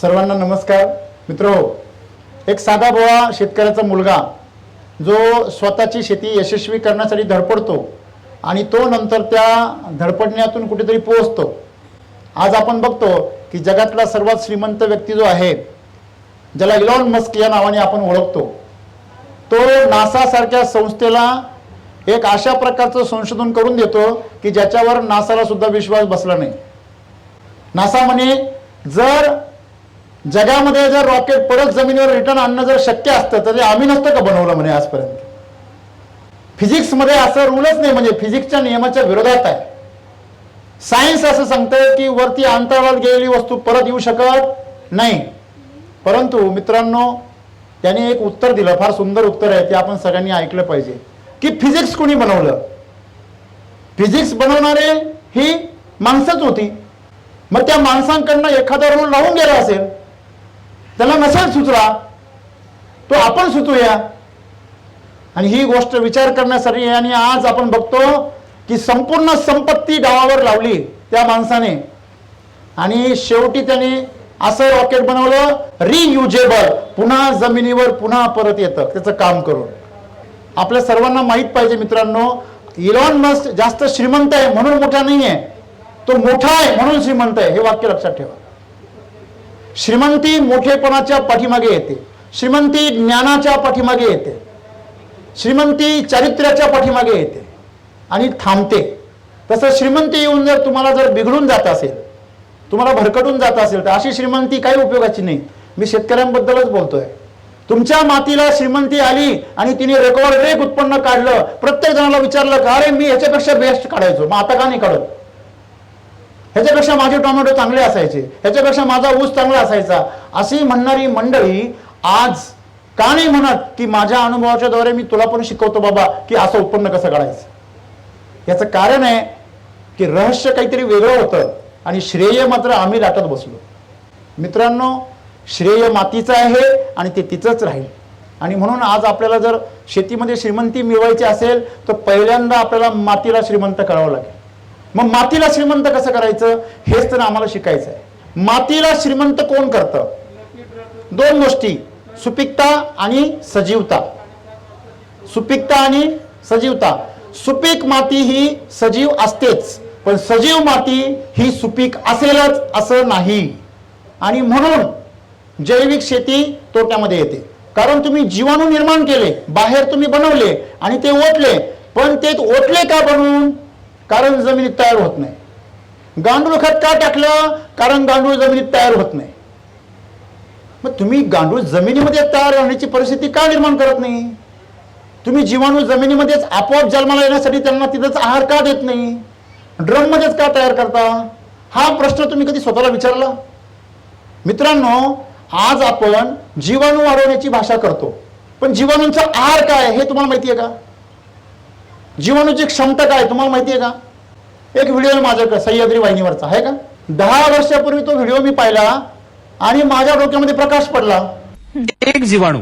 सर्वांना नमस्कार. मित्र एक साधा बोळा शेतकऱ्याचा मुलगा जो स्वतःची शेती यशस्वी करण्यासाठी धडपडतो आणि तो नंतर त्या धडपडण्यातून कुठेतरी पोहोचतो. आज आपण बघतो की जगातला सर्वात श्रीमंत व्यक्ती जो आहे ज्याला इलॉन मस्क या नावाने आपण ओळखतो तो नासासारख्या संस्थेला एक अशा प्रकारचं संशोधन करून देतो की ज्याच्यावर नासाला सुद्धा विश्वास बसला नाही. नासा म्हणे जर जगामध्ये जर रॉकेट परत जमिनीवर रिटर्न आणणं जर शक्य असतं तर ते आम्ही नसतं का बनवलं म्हणे आजपर्यंत? फिजिक्समध्ये असं रूलच नाही म्हणजे फिजिक्सच्या नियमाच्या विरोधात आहे. सायन्स असं सांगतं की वरती अंतराळात गेलेली वस्तू परत येऊ शकत नाही. परंतु मित्रांनो त्याने एक उत्तर दिलं फार सुंदर उत्तर आहे ते आपण सगळ्यांनी ऐकलं पाहिजे. की फिजिक्स कुणी बनवलं? फिजिक्स बनवणारे ही माणसंच होती. मग त्या माणसांकडनं एखादा रूल राहून गेला असेल त्याला सुचला तो आपण सुचूया. आणि ही गोष्ट विचार करण्यासाठी आणि आज आपण बघतो की संपूर्ण संपत्ती डावावर लावली त्या माणसाने. आणि शेवटी त्याने असं रॉकेट बनवलं रियुजेबल पुन्हा जमिनीवर पुन्हा परत येतं त्याचं काम करून. आपल्या सर्वांना माहीत पाहिजे मित्रांनो इलॉन मस्क जास्त श्रीमंत आहे म्हणून मोठा नाही आहे तो मोठा आहे म्हणून श्रीमंत आहे हे वाक्य लक्षात ठेवा. श्रीमंती मोठेपणाच्या पाठीमागे येते. श्रीमंती ज्ञानाच्या पाठीमागे येते. श्रीमंती चारित्र्याच्या पाठीमागे येते. आणि थांबते. तसं श्रीमंती येऊन जर तुम्हाला जर बिघडून जात असेल तुम्हाला भरकटून जात असेल तर अशी श्रीमंती काही उपयोगाची नाही. मी शेतकऱ्यांबद्दलच बोलतोय. तुमच्या मातीला श्रीमंती आली आणि तिने रेकॉर्ड रेक उत्पन्न काढलं प्रत्येक जणाला विचारलं का अरे मी ह्याच्यापेक्षा बेस्ट काढायचो? मग आता का नाही काढत? ह्याच्यापेक्षा माझे टोमॅटो चांगले असायचे. ह्याच्यापेक्षा माझा ऊस चांगला असायचा. अशी म्हणणारी मंडळी आज का नाही म्हणत की माझ्या अनुभवाच्या द्वारे मी तुला पण शिकवतो बाबा की असं उत्पन्न कसं काढायचं? याचं कारण आहे की रहस्य काहीतरी वेगळं होतं आणि श्रेय मात्र आम्ही लाटत बसलो. मित्रांनो श्रेय मातीचं आहे आणि ते तिचंच राहील. आणि म्हणून आज आपल्याला जर शेतीमध्ये श्रीमंती मिळवायची असेल तर पहिल्यांदा आपल्याला मातीला श्रीमंत करावं लागेल. मग मातीला श्रीमंत कसं करायचं? हेच तर आम्हाला शिकायचं आहे मातीला श्रीमंत कोण करतं? दोन गोष्टी. सुपिकता आणि सजीवता. सुपीकता आणि सजीवता. सुपीक माती ही सजीव असतेच पण सजीव माती ही सुपीक असेलच असं नाही. आणि म्हणून जैविक शेती तोट्यामध्ये येते. कारण तुम्ही जीवाणू निर्माण केले बाहेर तुम्ही बनवले आणि ते ओतले पण ते ओतले का बनवून? कारण जमिनीत तयार होत नाही. गांडूळ खत का टाकलं? कारण गांडूळ जमिनीत तयार होत नाही. मग तुम्ही गांडूळ जमिनीमध्ये तयार होण्याची परिस्थिती का निर्माण करत नाही? तुम्ही जीवाणू जमिनीमध्येच आपोआप जन्माला येण्यासाठी त्यांना तिथंच आहार का देत नाही? ड्रममध्येच का तयार करता? हा प्रश्न तुम्ही कधी स्वतःला विचारला? मित्रांनो आज आपण जीवाणू वाढवण्याची भाषा करतो. पण जीवाणूंचा आहार काय आहे हे तुम्हाला माहिती आहे का? जीवाणूची क्षमता काय तुम्हाला माहिती आहे का? एक व्हिडिओ आहे माझ्याकडे सह्याद्री वाहिनीवरचा आहे का? दहा वर्षापूर्वी तो व्हिडिओ मी पाहिला आणि माझ्या डोक्यामध्ये प्रकाश पडला. एक जीवाणू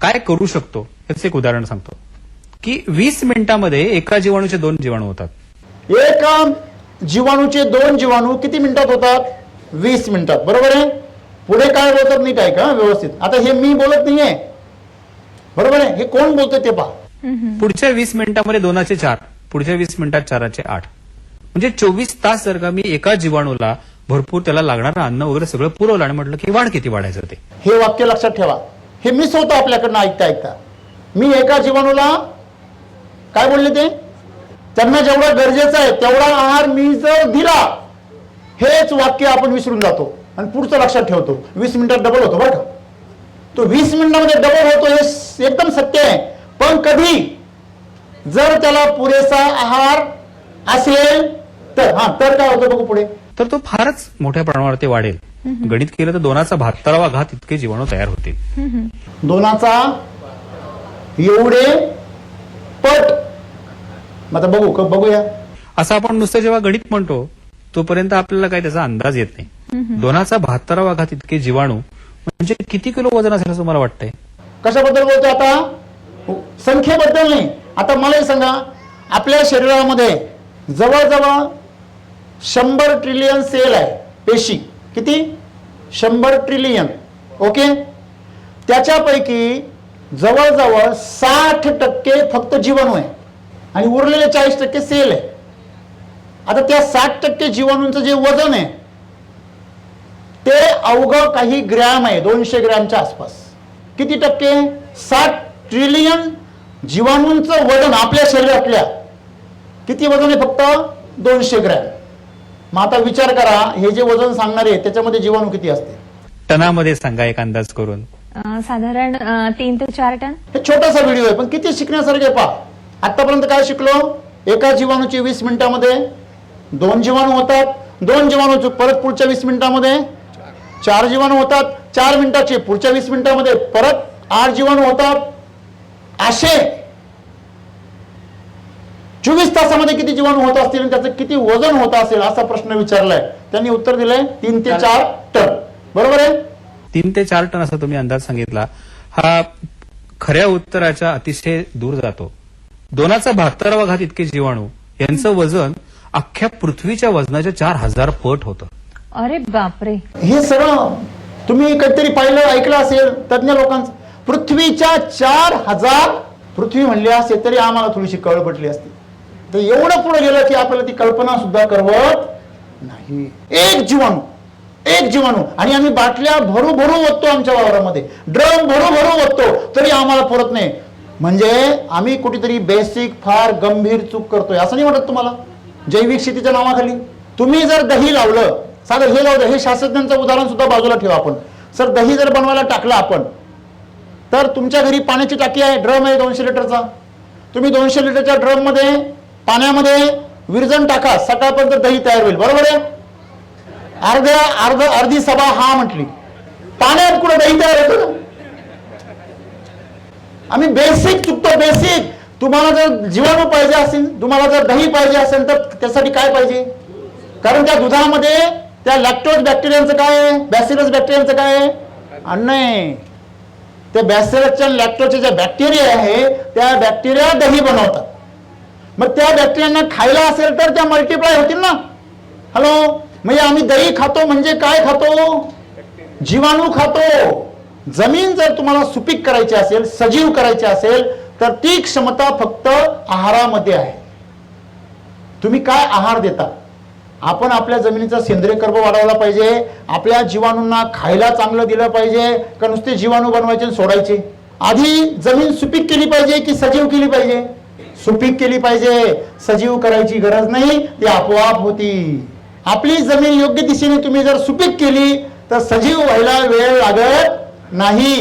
काय करू शकतो? याचं एक उदाहरण सांगतो. की वीस मिनिटांमध्ये एका जीवाणूचे दोन जीवाणू होतात. एका जीवाणूचे दोन जीवाणू किती मिनिटात होतात? वीस मिनिटात. बरोबर आहे? पुढे काय बोलतात नीट आहे का व्यवस्थित. आता हे मी बोलत नाहीये. बरोबर आहे? हे कोण बोलतोय ते पहा. पुढच्या वीस मिनिटांमध्ये दोनाचे चार. पुढच्या वीस मिनिटात चाराचे आठ. म्हणजे चोवीस तास जर का मी एका जीवाणूला भरपूर त्याला लागणारं अन्न वगैरे सगळं पुरवलं आणि म्हटलं की वाढ किती वाढायचं ते. हे वाक्य लक्षात ठेवा. हे मिस होतं आपल्याकडनं ऐकता ऐकता. मी एका जीवाणूला काय बोलले ते? त्यांना जेवढं गरजेचं आहे तेवढा आहार मी जर दिला हेच वाक्य आपण विसरून जातो आणि पुढचं लक्षात ठेवतो. वीस मिनिटात डबल होतो बरं का? तो वीस मिनिटामध्ये डबल होतो हे एकदम सत्य आहे. पण कधी? जर त्याला पुरेसा आहार असेल तर हा तर काय होतं बघू पुढे. तर तो फारच मोठ्या प्रमाणावर ते वाढेल गणित केलं तर दोनाचा बहात्तरावा घात इतके जीवाणू तयार होतील. दोनाचा एवढे पट. मग आता बघू बघूया. असं आपण नुसतं जेव्हा गणित म्हणतो तोपर्यंत आपल्याला काही त्याचा अंदाज येत नाही. दोनाचा बहात्तरावा घात इतके जीवाणू म्हणजे किती किलो वजन असेल असं मला वाटतंय? कशाबद्दल बोलतोय आता? हो, संख्येबद्दल नाही. आता मला सांगा आपल्या शरीरामध्ये जवळजवळ शंभर ट्रिलियन सेल आहे पेशी. किती? शंभर ट्रिलियन ओके? त्याच्यापैकी जवळजवळ साठ टक्के फक्त जीवाणू आहे. आणि उरलेले चाळीस टक्के सेल आहे. आता त्या साठ टक्के जीवाणूंचं जे वजन आहे ते अवघं काही ग्रॅम आहे दोनशे ग्रॅमच्या आसपास. किती टक्के? साठ ट्रिलियन जीवाणूंचं वजन आपल्या शरीरातल्या. किती वजन आहे फक्त? दोनशे ग्रॅम. मग आता विचार करा हे जे वजन सांगणारे आहे, त्याच्यामध्ये जीवाणू किती असते टनामध्ये सांगा एक अंदाज करून. अं, साधारण अं, तीन ते चार टन. हे छोटासा व्हिडिओ आहे पण किती शिकण्यासारखे पहा. आतापर्यंत काय शिकलो? एका जीवाणूची वीस मिनिटामध्ये. दोन जीवाणू होतात. दोन जीवाणूचे परत पुढच्या वीस मिनिटामध्ये. चार जीवाणू होतात. चार मिनिटाचे पुढच्या वीस मिनिटामध्ये परत आठ जीवाणू होतात. असे. चोवीस तासामध्ये किती जीवाणू होत असतील आणि त्याचं किती वजन होत असेल असा प्रश्न विचारलाय. त्यांनी उत्तर दिलंय तीन ते चार टन. बरोबर आहे? तीन ते चार टन असा तुम्ही अंदाज सांगितला. हा खऱ्या उत्तराच्या अतिशय दूर जातो. दोनाचा बहात्तरावा घात इतके जीवाणू यांचं वजन अख्ख्या पृथ्वीच्या वजनाच्या चार हजार पट होतं. अरे बापरे. हे सगळं तुम्ही काहीतरी पाहिलं ऐकलं असेल तज्ञ लोकांचं पृथ्वीच्या चार हजार पृथ्वी म्हणली असते तरी आम्हाला थोडीशी कळ पटली तर एवढं पुढे गेलं की आपल्याला ती कल्पना सुद्धा करवत नाही. एक जीवाणू एक जीवाणू. आणि आम्ही बाटल्या भरू भरू ओततो आमच्या वावरामध्ये. ड्रम भरू भरू ओततो तरी आम्हाला पुरत नाही. म्हणजे आम्ही कुठेतरी बेसिक फार गंभीर चूक करतोय. असं नाही वाटत तुम्हाला? जैविक शेतीच्या नावाखाली. तुम्ही जर दही लावलं साधं हे लावलं हे शास्त्रज्ञांचं उदाहरण सुद्धा बाजूला ठेवा आपण. सर दही जर बनवायला टाकलं आपण तर तुमच्या घरी पाण्याची टाकी आहे ड्रम आहे दोनशे लिटरचा. तुम्ही दोनशे लिटरच्या ड्रममध्ये पाण्यामध्ये विरजण टाका सकाळपर्यंत दही तयार होईल. बरोबर आहे? अर्ध्या अर्ध अर्धी सभा हा म्हटली. पाण्यात कुठं दही तयार होतं? आम्ही बेसिक चुकतो बेसिक तुम्हाला जर जीवाणू पाहिजे असेल तुम्हाला जर दही पाहिजे असेल तर त्यासाठी काय पाहिजे? कारण त्या दुधामध्ये त्या लॅक्टोज बॅक्टेरियांचं काय आहे? बॅसिलस बॅक्टेरियांचं काय आहे? अन्न आहे. त्या बॅसिलसच्या लॅक्टोजच्या ज्या बॅक्टेरिया आहे त्या बॅक्टेरिया दही बनवतात. मग त्या बॅक्टेरियांना खायला असेल तर त्या मल्टिप्लाय होतील ना. हॅलो म्हणजे आम्ही दही खातो म्हणजे काय खातो? जीवाणू खातो. जमीन जर तुम्हाला सुपीक करायची असेल सजीव करायची असेल तर ती क्षमता फक्त आहारामध्ये आहे. तुम्ही काय आहार देता? आपण आपल्या जमिनीचा सेंद्रिय कर्ब वाढवला पाहिजे. आपल्या जीवाणूंना खायला चांगलं दिलं पाहिजे. का नुसते जीवाणू बनवायचे आणि सोडायचे? आधी जमीन सुपीक केली पाहिजे की सजीव केली पाहिजे? सुपीक केली पाहिजे. सजीव करायची गरज नाही ती आपोआप होती. आपली जमीन योग्य दिशेने तुम्ही जर सुपीक केली तर सजीव व्हायला वेळ लागत नाही.